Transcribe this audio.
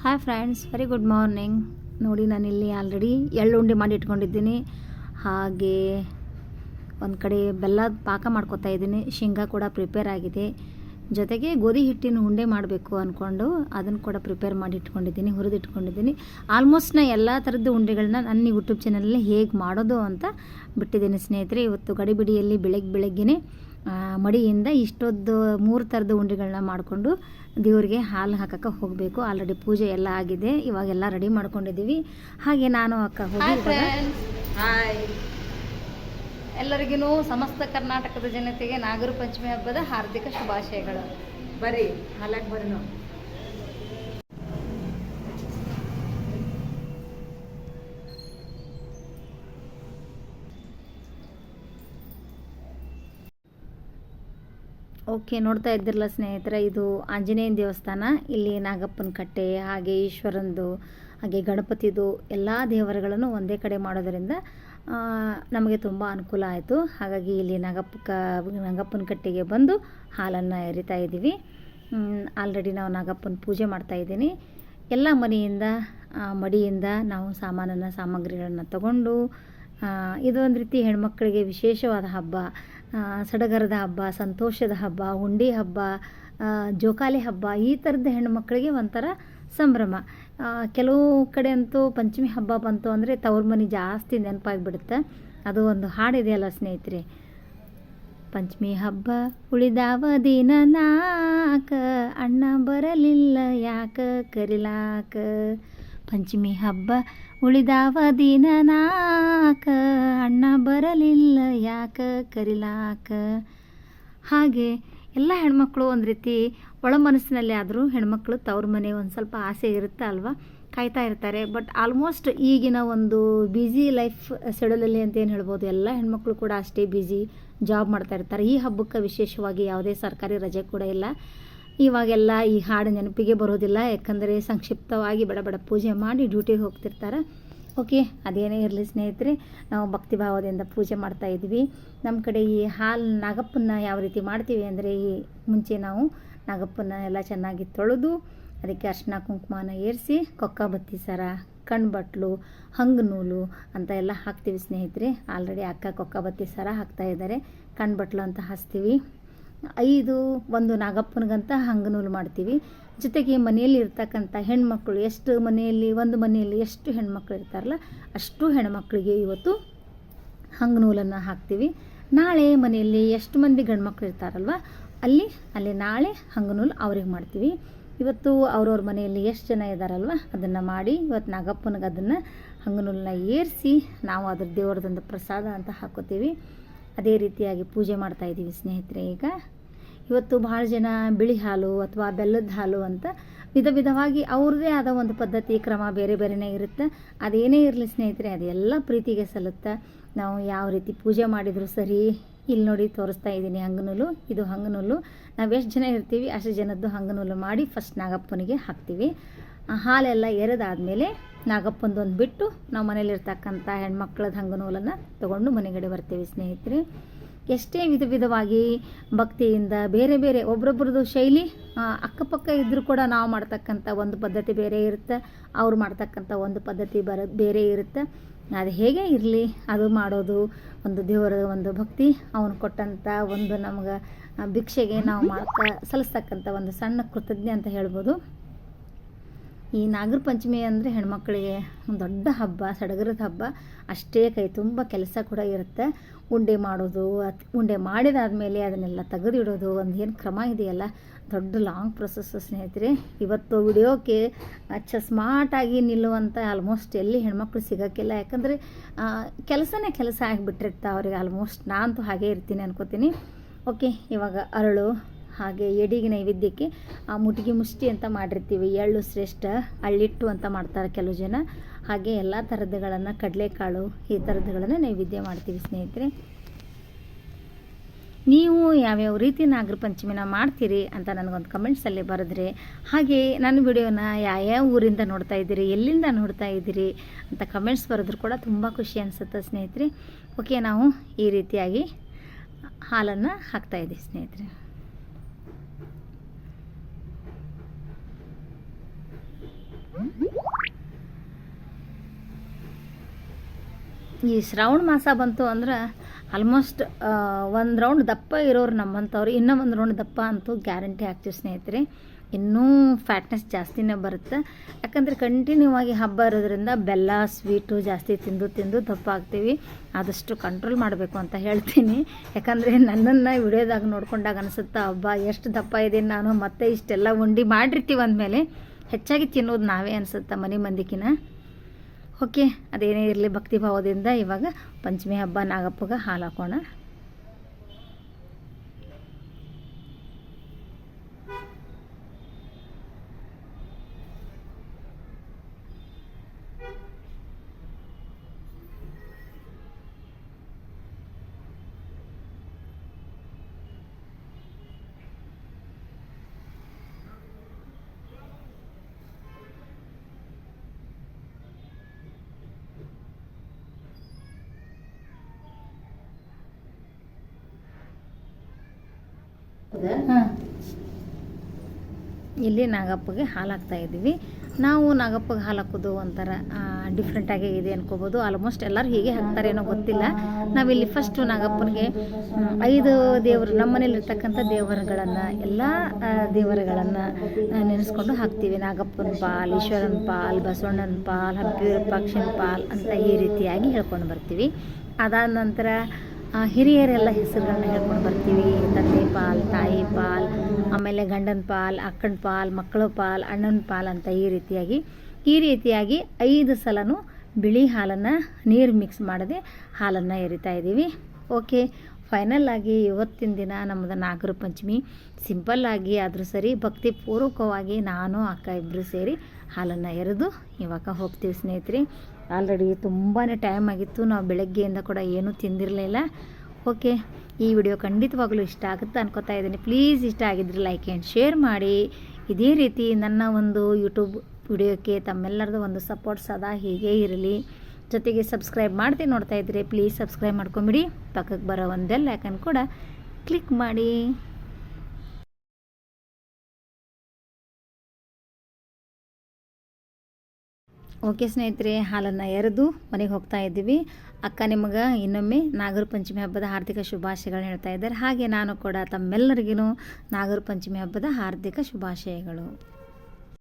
Hi friends very good morning ನೋಡಿ, ನಾನಿಲ್ಲಿ already ಎಳ್ಳು ಉಂಡೆ ಮಾಡಿ ಇಟ್ಕೊಂಡಿದ್ದೀನಿ. ಹಾಗೆ ಒಂದು ಕಡೆ ಬೆಲ್ಲ ಪಾಕ ಮಾಡ್ಕೊತಾ ಇದ್ದೀನಿ. ಶೇಂಗಾ ಕೂಡ ಪ್ರಿಪೇರ್ ಆಗಿದೆ. ಜೊತೆಗೆ ಗೋಧಿ ಹಿಟ್ಟಿನ ಉಂಡೆ ಮಾಡಬೇಕು ಅಂದ್ಕೊಂಡು ಅದನ್ನು ಕೂಡ ಪ್ರಿಪೇರ್ ಮಾಡಿ ಇಟ್ಕೊಂಡಿದ್ದೀನಿ ಹುರಿದಿಟ್ಕೊಂಡಿದ್ದೀನಿ ಆಲ್ಮೋಸ್ಟ್ ನಾ ಎಲ್ಲ ಥರದ್ದು ಉಂಡೆಗಳನ್ನ ನನ್ನ ಯೂಟ್ಯೂಬ್ ಚಾನಲಲ್ಲಿ ಹೇಗೆ ಮಾಡೋದು ಅಂತ ಬಿಟ್ಟಿದ್ದೀನಿ ಸ್ನೇಹಿತರೆ. ಇವತ್ತು ಗಡಿಬಿಡಿಯಲ್ಲಿ ಬೆಳಗ್ಗೆ ಬೆಳಗ್ಗೆನೇ ಮಡಿಯಿಂದ ಇಷ್ಟೊಂದು ಮೂರು ಥರದ ಉಂಡೆಗಳನ್ನ ಮಾಡಿಕೊಂಡು ದೇವರಿಗೆ ಹಾಲು ಹಾಕಕ್ಕೆ ಹೋಗಬೇಕು. ಆಲ್ರೆಡಿ ಪೂಜೆ ಎಲ್ಲ ಆಗಿದೆ. ಇವಾಗೆಲ್ಲ ರೆಡಿ ಮಾಡ್ಕೊಂಡಿದ್ದೀವಿ. ಹಾಗೆ ನಾನು ಅಕ್ಕ ಹೋಗಿ ಹಾಯ್ ಎಲ್ಲರಿಗೂ ಸಮಸ್ತ ಕರ್ನಾಟಕದ ಜನತೆಗೆ ನಾಗರ ಪಂಚಮಿ ಹಬ್ಬದ ಹಾರ್ದಿಕ ಶುಭಾಶಯಗಳು. ಬರೀ ಹಾಲಾಗಿ ಬರ್ರಿ ನಾವು. ಓಕೆ, ನೋಡ್ತಾ ಇದ್ದಿರಲ್ಲ ಸ್ನೇಹಿತರೆ, ಇದು ಆಂಜನೇಯನ ದೇವಸ್ಥಾನ, ಇಲ್ಲಿ ನಾಗಪ್ಪನ ಕಟ್ಟೆ, ಹಾಗೆ ಈಶ್ವರಂದು, ಹಾಗೆ ಗಣಪತಿದು ಎಲ್ಲ ದೇವರುಗಳನ್ನು ಒಂದೇ ಕಡೆ ಮಾಡೋದರಿಂದ ನಮಗೆ ತುಂಬ ಅನುಕೂಲ ಆಯಿತು. ಹಾಗಾಗಿ ಇಲ್ಲಿ ನಾಗಪ್ಪ ನಾಗಪ್ಪನ ಕಟ್ಟೆಗೆ ಬಂದು ಹಾಲನ್ನು ಎರಿತಾ ಇದ್ದೀವಿ. ಆಲ್ರೆಡಿ ನಾವು ನಾಗಪ್ಪನ ಪೂಜೆ ಮಾಡ್ತಾ ಇದ್ದೀನಿ. ಎಲ್ಲ ಮನೆಯಿಂದ ಮಡಿಯಿಂದ ನಾವು ಸಾಮಾನನ್ನು, ಸಾಮಗ್ರಿಗಳನ್ನು ತಗೊಂಡು ಇದೊಂದು ರೀತಿ ಹೆಣ್ಮಕ್ಕಳಿಗೆ ವಿಶೇಷವಾದ ಹಬ್ಬ. ಸಡಗರದ ಹಬ್ಬ, ಸಂತೋಷದ ಹಬ್ಬ ಹುಂಡಿ ಹಬ್ಬ ಜೋಕಾಲಿ ಹಬ್ಬ, ಈ ಥರದ ಮಕ್ಕಳಿಗೆ ಒಂಥರ ಸಂಭ್ರಮ. ಕೆಲವು ಕಡೆ ಅಂತೂ ಪಂಚಮಿ ಹಬ್ಬ ಬಂತು ಅಂದರೆ ತವ್ರ ಮನೆ ಜಾಸ್ತಿ ನೆನಪಾಗಿಬಿಡುತ್ತೆ. ಅದು ಒಂದು ಹಾಡಿದೆಯಲ್ಲ ಸ್ನೇಹಿತರೆ? ಪಂಚಮಿ ಹಬ್ಬ ಉಳಿದಾವ ದಿನ ನಾಕ, ಅಣ್ಣ ಬರಲಿಲ್ಲ ಯಾಕ ಕರಿಲಾಕ? ಪಂಚಮಿ ಹಬ್ಬ ಉಳಿದಾವ ದಿನ ನಾಕ, ಅಣ್ಣ ಬರಲಿಲ್ಲ ಯಾಕ ಕರಿಲಾಕ? ಹಾಗೆ ಎಲ್ಲ ಹೆಣ್ಮಕ್ಳು ಒಂದು ರೀತಿ ಒಳ ಮನಸ್ಸಿನಲ್ಲಿ ಆದರೂ ಹೆಣ್ಮಕ್ಳು ತವ್ರ ಮನೆ ಒಂದು ಸ್ವಲ್ಪ ಆಸೆ ಇರುತ್ತೆ ಅಲ್ವಾ? ಕಾಯ್ತಾ ಇರ್ತಾರೆ. ಬಟ್ ಆಲ್ಮೋಸ್ಟ್ ಈಗಿನ ಒಂದು ಬ್ಯುಸಿ ಲೈಫ್ ಶೆಡ್ಯೂಲಲ್ಲಿ ಅಂತ ಏನು ಹೇಳ್ಬೋದು, ಎಲ್ಲ ಹೆಣ್ಮಕ್ಳು ಕೂಡ ಅಷ್ಟೇ ಬ್ಯುಸಿ ಜಾಬ್ ಮಾಡ್ತಾ ಇರ್ತಾರೆ. ಈ ಹಬ್ಬಕ್ಕೆ ವಿಶೇಷವಾಗಿ ಯಾವುದೇ ಸರ್ಕಾರಿ ರಜೆ ಕೂಡ ಇಲ್ಲ. ಇವಾಗೆಲ್ಲ ಈ ಹಾಡು ನೆನಪಿಗೆ ಬರೋದಿಲ್ಲ, ಯಾಕಂದರೆ ಸಂಕ್ಷಿಪ್ತವಾಗಿ ಬಡ ಬಡ ಪೂಜೆ ಮಾಡಿ ಡ್ಯೂಟಿಗೆ ಹೋಗ್ತಿರ್ತಾರೆ. ಓಕೆ ಅದೇನೇ ಇರಲಿ ಸ್ನೇಹಿತರೆ, ನಾವು ಭಕ್ತಿಭಾವದಿಂದ ಪೂಜೆ ಮಾಡ್ತಾ ಇದ್ವಿ. ನಮ್ಮ ಕಡೆ ಈ ಹಾಲು ನಾಗಪ್ಪನ ಯಾವ ರೀತಿ ಮಾಡ್ತೀವಿ ಅಂದರೆ, ಈ ಮುಂಚೆ ನಾವು ನಾಗಪ್ಪನ ಎಲ್ಲ ಚೆನ್ನಾಗಿ ತೊಳೆದು, ಅದಕ್ಕೆ ಅರ್ಶಿನ ಕುಂಕುಮನ ಏರಿಸಿ, ಕೊಕ್ಕ ಬತ್ತಿ ಸರ, ಕಣ್ಬಟ್ಲು ಹಂಗೆ ನೂಲು ಅಂತ ಎಲ್ಲ ಹಾಕ್ತೀವಿ ಸ್ನೇಹಿತರೆ. ಆಲ್ರೆಡಿ ಅಕ್ಕ ಕೊಕ್ಕ ಬತ್ತಿ ಸರ ಹಾಕ್ತಾ ಇದ್ದಾರೆ. ಕಣ್ಬಟ್ಲು ಅಂತ ಹಚ್ತೀವಿ. ಐದು ಒಂದು ನಾಗಪ್ಪನಿಗಂತ ಹಂಗೆ ನೂಲು ಮಾಡ್ತೀವಿ. ಜೊತೆಗೆ ಮನೆಯಲ್ಲಿ ಇರ್ತಕ್ಕಂಥ ಹೆಣ್ಮಕ್ಳು ಎಷ್ಟು ಮನೆಯಲ್ಲಿ, ಒಂದು ಮನೆಯಲ್ಲಿ ಎಷ್ಟು ಹೆಣ್ಮಕ್ಳು ಇರ್ತಾರಲ್ಲ, ಅಷ್ಟು ಹೆಣ್ಮಕ್ಳಿಗೆ ಇವತ್ತು ಹಂಗೆ ನೂಲನ್ನು ಹಾಕ್ತೀವಿ. ನಾಳೆ ಮನೆಯಲ್ಲಿ ಎಷ್ಟು ಮಂದಿ ಗಂಡ್ಮಕ್ಳು ಇರ್ತಾರಲ್ವ, ಅಲ್ಲಿ ಅಲ್ಲಿ ನಾಳೆ ಹಂಗೆ ನೂಲು ಅವ್ರಿಗೆ ಮಾಡ್ತೀವಿ. ಇವತ್ತು ಅವ್ರವ್ರ ಮನೆಯಲ್ಲಿ ಎಷ್ಟು ಜನ ಇದ್ದಾರಲ್ವ ಅದನ್ನು ಮಾಡಿ ಇವತ್ತು ನಾಗಪ್ಪನಿಗೆ ಅದನ್ನು ಹಂಗೆ ನೂಲನ್ನ ಏರಿಸಿ ನಾವು ಅದ್ರ ದೇವ್ರದೊಂದು ಪ್ರಸಾದ ಅಂತ ಹಾಕೋತೀವಿ. ಅದೇ ರೀತಿಯಾಗಿ ಪೂಜೆ ಮಾಡ್ತಾ ಇದ್ದೀವಿ ಸ್ನೇಹಿತರೆ ಈಗ. ಇವತ್ತು ಭಾಳ ಜನ ಬಿಳಿ ಹಾಲು ಅಥವಾ ಬೆಲ್ಲದ ಹಾಲು ಅಂತ ವಿಧ ವಿಧವಾಗಿ ಅವ್ರದ್ದೇ ಆದ ಒಂದು ಪದ್ಧತಿ, ಕ್ರಮ ಬೇರೆ ಬೇರೆನೇ ಇರುತ್ತೆ. ಅದೇನೇ ಇರಲಿ ಸ್ನೇಹಿತರೆ, ಅದೆಲ್ಲ ಪ್ರೀತಿಗೆ ಸಲ್ಲುತ್ತೆ ನಾವು ಯಾವ ರೀತಿ ಪೂಜೆ ಮಾಡಿದರೂ ಸರಿ, ಇಲ್ಲಿ ನೋಡಿ ತೋರಿಸ್ತಾ ಇದ್ದೀನಿ ಹಂಗನೂಲು, ಇದು ಹಂಗನೂಲು. ನಾವು ಎಷ್ಟು ಜನ ಇರ್ತೀವಿ ಅಷ್ಟು ಜನದ್ದು ಹಂಗನೂಲು ಮಾಡಿ ಫಸ್ಟ್ ನಾಗಪ್ಪನಿಗೆ ಹಾಕ್ತೀವಿ. ಹಾಲೆಲ್ಲ ಎರೆದಾದ್ಮೇಲೆ ನಾಗಪ್ಪಂದು ಒಂದು ಬಿಟ್ಟು ನಾವು ಮನೇಲಿರ್ತಕ್ಕಂಥ ಹೆಣ್ಮಕ್ಳದ್ದು ಹಂಗನೂಲನ್ನು ತಗೊಂಡು ಮನೆಗಡೆ ಬರ್ತೀವಿ ಸ್ನೇಹಿತರೆ. ಎಷ್ಟೇ ವಿಧ ವಿಧವಾಗಿ ಭಕ್ತಿಯಿಂದ ಬೇರೆ ಬೇರೆ ಒಬ್ರೊಬ್ರದ್ದು ಶೈಲಿ ಅಕ್ಕಪಕ್ಕ ಇದ್ದರೂ ಕೂಡ ನಾವು ಮಾಡ್ತಕ್ಕಂಥ ಒಂದು ಪದ್ಧತಿ ಬೇರೆ ಇರುತ್ತೆ, ಅವ್ರು ಮಾಡ್ತಕ್ಕಂಥ ಒಂದು ಪದ್ಧತಿ ಬರ, ಬೇರೆ ಇರುತ್ತೆ. ಅದು ಹೇಗೆ ಇರಲಿ, ಅದು ಮಾಡೋದು ಒಂದು ದೇವರ ಒಂದು ಭಕ್ತಿ, ಅವನು ಕೊಟ್ಟಂಥ ಒಂದು ನಮ್ಗೆ ಭಿಕ್ಷೆಗೆ ನಾವು ಮಾಡ್ತಾ ಸಲ್ಲಿಸ್ತಕ್ಕಂಥ ಒಂದು ಸಣ್ಣ ಕೃತಜ್ಞ ಅಂತ ಹೇಳ್ಬೋದು. ಈ ನಾಗರ ಪಂಚಮಿ ಅಂದರೆ ಹೆಣ್ಮಕ್ಳಿಗೆ ಒಂದು ದೊಡ್ಡ ಹಬ್ಬ, ಸಡಗರದ ಹಬ್ಬ. ಅಷ್ಟೇ ಕೈ ತುಂಬ ಕೆಲಸ ಕೂಡ ಇರುತ್ತೆ. ಉಂಡೆ ಮಾಡೋದು ಉಂಡೆ ಮಾಡಿದಾದ್ಮೇಲೆ ಅದನ್ನೆಲ್ಲ ತೆಗೆದಿಡೋದು ಒಂದು ಏನು ಕ್ರಮ ಇದೆಯಲ್ಲ? ದೊಡ್ಡ ಲಾಂಗ್ ಪ್ರೊಸೆಸ್ ಸ್ನೇಹಿತರೆ. ಇವತ್ತು ವಿಡಿಯೋಕ್ಕೆ ಅಚ್ಚ ಸ್ಮಾರ್ಟಾಗಿ ನಿಲ್ಲುವಂಥ ಆಲ್ಮೋಸ್ಟ್ ಎಲ್ಲಿ ಹೆಣ್ಮಕ್ಳು ಸಿಗೋಕ್ಕಿಲ್ಲ. ಯಾಕಂದರೆ ಕೆಲಸನೇ ಕೆಲಸ ಆಗಿಬಿಟ್ಟಿರ್ತಾ ಅವ್ರಿಗೆ ಆಲ್ಮೋಸ್ಟ್ ನಾನಂತೂ ಹಾಗೇ ಇರ್ತೀನಿ ಅನ್ಕೋತೀನಿ. ಓಕೆ ಇವಾಗ ಅರಳು. ಹಾಗೆ ಎಡಿಗೆ ನೈವೇದ್ಯಕ್ಕೆ ಆ ಮುಟ್ಗಿ ಮುಷ್ಟಿ ಅಂತ ಮಾಡಿರ್ತೀವಿ. ಎಳ್ಳು ಶ್ರೇಷ್ಠ ಅಳ್ಳಿಟ್ಟು ಅಂತ ಮಾಡ್ತಾರೆ ಕೆಲವು ಜನ. ಹಾಗೆ ಎಲ್ಲ ಥರದ್ದುಗಳನ್ನು ಕಡಲೆಕಾಳು ಈ ಥರದ್ದುಗಳನ್ನು ನೈವೇದ್ಯ ಮಾಡ್ತೀವಿ ಸ್ನೇಹಿತರೆ. ನೀವು ಯಾವ್ಯಾವ ರೀತಿ ನಾಗರ ಪಂಚಮಿನ ಮಾಡ್ತೀರಿ ಅಂತ ನನಗೊಂದು ಕಮೆಂಟ್ಸಲ್ಲಿ ಬರೆದ್ರೆ, ಹಾಗೆ ನನ್ನ ವಿಡಿಯೋನ ಯಾವ್ಯಾವ ಊರಿಂದ ನೋಡ್ತಾ ಇದ್ದೀರಿ, ಎಲ್ಲಿಂದ ನೋಡ್ತಾ ಇದ್ದೀರಿ ಅಂತ ಕಮೆಂಟ್ಸ್ ಬರೆದ್ರು ಕೂಡ ತುಂಬ ಖುಷಿ ಅನಿಸುತ್ತೆ ಸ್ನೇಹಿತರೆ. ಓಕೆ ನಾವು ಈ ರೀತಿಯಾಗಿ ಹಾಲನ್ನು ಹಾಕ್ತಾ ಇದ್ದೀವಿ ಈ ಶ್ರಾವಣ ಮಾಸ ಬಂತು ಅಂದ್ರೆ ಆಲ್ಮೋಸ್ಟ್ ಒಂದು ರೌಂಡ್ ದಪ್ಪ ಇರೋರು ನಮ್ಮಂಥವ್ರು, ಇನ್ನೂ ಒಂದು ರೌಂಡ್ ದಪ್ಪ ಅಂತೂ ಗ್ಯಾರಂಟಿ ಆಗ್ತೀವಿ ಸ್ನೇಹಿತರೆ. ಇನ್ನೂ ಫ್ಯಾಟ್ನೆಸ್ ಜಾಸ್ತಿನೇ ಬರುತ್ತೆ. ಯಾಕಂದರೆ ಕಂಟಿನ್ಯೂ ಆಗಿ ಹಬ್ಬ ಇರೋದ್ರಿಂದ ಬೆಲ್ಲ ಸ್ವೀಟು ಜಾಸ್ತಿ ತಿಂದು ತಿಂದು ದಪ್ಪ ಆಗ್ತೀವಿ. ಆದಷ್ಟು ಕಂಟ್ರೋಲ್ ಮಾಡಬೇಕು ಅಂತ ಹೇಳ್ತೀನಿ. ಯಾಕಂದರೆ ನನ್ನನ್ನು ವಿಡಿಯೋದಾಗ ನೋಡ್ಕೊಂಡಾಗ ಅನಿಸುತ್ತಾ ಹಬ್ಬ ಎಷ್ಟು ದಪ್ಪ ಇದ್ದೀನಿ ನಾನು, ಮತ್ತೆ ಇಷ್ಟೆಲ್ಲ ಉಂಡಿ ಮಾಡಿರ್ತೀವಿ ಅಂದಮೇಲೆ ಹೆಚ್ಚಾಗಿ ತಿನ್ನೋದು ನಾವೇ ಅನಿಸುತ್ತಾ ಮನೆ ಮಂದಿಕಿನ? ಓಕೆ ಅದೇನೇ ಇರಲಿ ಭಕ್ತಿ ಭಾವದಿಂದ ಇವಾಗ ಪಂಚಮಿ ಹಬ್ಬ ನಾಗಪ್ಪಗೆ ಹಾಲು ಹಾಕೋಣ. ಇಲ್ಲಿ ನಾಗಪ್ಪಗೆ ಹಾಲು ಹಾಕ್ತಾ ಇದ್ದೀವಿ. ನಾವು ನಾಗಪ್ಪಗೆ ಹಾಲು ಹಾಕೋದು ಒಂಥರ ಡಿಫ್ರೆಂಟಾಗೇ ಇದೆ ಅನ್ಕೋಬೋದು. ಆಲ್ಮೋಸ್ಟ್ ಎಲ್ಲರೂ ಹೀಗೆ ಹಾಕ್ತಾರೇನೋ ಗೊತ್ತಿಲ್ಲ. ನಾವಿಲ್ಲಿ ಫಸ್ಟು ನಾಗಪ್ಪನಿಗೆ ಐದು ದೇವರು ನಮ್ಮ ಮನೇಲಿರ್ತಕ್ಕಂಥ ದೇವರುಗಳನ್ನು, ಎಲ್ಲ ದೇವರುಗಳನ್ನು ನೆನೆಸ್ಕೊಂಡು ಹಾಕ್ತೀವಿ. ನಾಗಪ್ಪನ ಪಾಲ್, ಈಶ್ವರನ ಪಾಲ್, ಬಸವಣ್ಣನ ಪಾಲ್ ಹಂಪಿ ಪಕ್ಷಿನ ಪಾಲ್ ಅಂತ ಈ ರೀತಿಯಾಗಿ ಹೇಳ್ಕೊಂಡು ಬರ್ತೀವಿ. ಅದಾದ ನಂತರ ಹಿರಿಯರೆಲ್ಲ ಹೆಸರುಗಳನ್ನ ಹೇಳ್ಕೊಂಡು ಬರ್ತೀವಿ. ತಂದೆ ಪಾಲ್, ತಾಯಿ ಪಾಲ್, ಆಮೇಲೆ ಗಂಡನ ಪಾಲ್, ಅಕ್ಕನ ಪಾಲ್, ಮಕ್ಕಳ ಪಾಲ್, ಅಣ್ಣನ ಪಾಲ್ ಅಂತ ಈ ರೀತಿಯಾಗಿ ಈ ರೀತಿಯಾಗಿ ಐದು ಸಲನೂ ಬಿಳಿ ಹಾಲನ್ನು ನೀರು ಮಿಕ್ಸ್ ಮಾಡದೆ ಹಾಲನ್ನು ಎರಿತಾ ಇದ್ದೀವಿ. ಓಕೆ ಫೈನಲ್ ಆಗಿ ಇವತ್ತಿನ ದಿನ ನಮ್ಮದು ನಾಗರ ಪಂಚಮಿ ಸಿಂಪಲ್ಲಾಗಿ ಆದರೂ ಸರಿ ಭಕ್ತಿ ಪೂರ್ವಕವಾಗಿ ನಾನು, ಅಕ್ಕ ಇಬ್ಬರು ಸೇರಿ ಹಾಲನ್ನು ಎರೆದು ಇವಾಗ ಹೋಗ್ತೀವಿ ಸ್ನೇಹಿತರೆ. ಆಲ್ರೆಡಿ ತುಂಬಾ ಟೈಮ್ ಆಗಿತ್ತು. ನಾವು ಬೆಳಗ್ಗೆಯಿಂದ ಕೂಡ ಏನೂ ತಿಂದಿರಲಿಲ್ಲ. ಓಕೆ ಈ ವಿಡಿಯೋ ಖಂಡಿತವಾಗಲೂ ಇಷ್ಟ ಆಗುತ್ತೆ ಅನ್ಕೋತಾ ಇದ್ದೀನಿ. ಪ್ಲೀಸ್ ಇಷ್ಟ ಆಗಿದ್ರೆ ಲೈಕ್ ಆ್ಯಂಡ್ ಶೇರ್ ಮಾಡಿ. ಇದೇ ರೀತಿ ನನ್ನ ಒಂದು ಯೂಟ್ಯೂಬ್ ವಿಡಿಯೋಕ್ಕೆ ತಮ್ಮೆಲ್ಲರದು ಒಂದು ಸಪೋರ್ಟ್ ಸದಾ ಹೀಗೆ ಇರಲಿ. ಜೊತೆಗೆ ಸಬ್ಸ್ಕ್ರೈಬ್ ಮಾಡ್ತೀನಿ ನೋಡ್ತಾ ಇದ್ದರೆ ಪ್ಲೀಸ್ ಸಬ್ಸ್ಕ್ರೈಬ್ ಮಾಡ್ಕೊಂಬಿಡಿ. ಪಕ್ಕಕ್ಕೆ ಬರೋ ಒಂದೆಲ್ಲ ಯಾಕಂದು ಕೂಡ ಕ್ಲಿಕ್ ಮಾಡಿ. ಓಕೆ ಸ್ನೇಹಿತರೆ, ಹಾಲನ್ನು ಎರೆದು ಮನೆಗೆ ಹೋಗ್ತಾ ಇದ್ದೀವಿ. ಅಕ್ಕ ನಿಮಗೆ ಇನ್ನೊಮ್ಮೆ ನಾಗರ ಪಂಚಮಿ ಹಬ್ಬದ ಹಾರ್ದಿಕ ಶುಭಾಶಯಗಳನ್ನ ಹೇಳ್ತಾ ಇದ್ದಾರೆ. ಹಾಗೆ ನಾನು ಕೂಡ ತಮ್ಮೆಲ್ಲರಿಗೂ ನಾಗರ ಪಂಚಮಿ ಹಬ್ಬದ ಹಾರ್ದಿಕ ಶುಭಾಶಯಗಳು.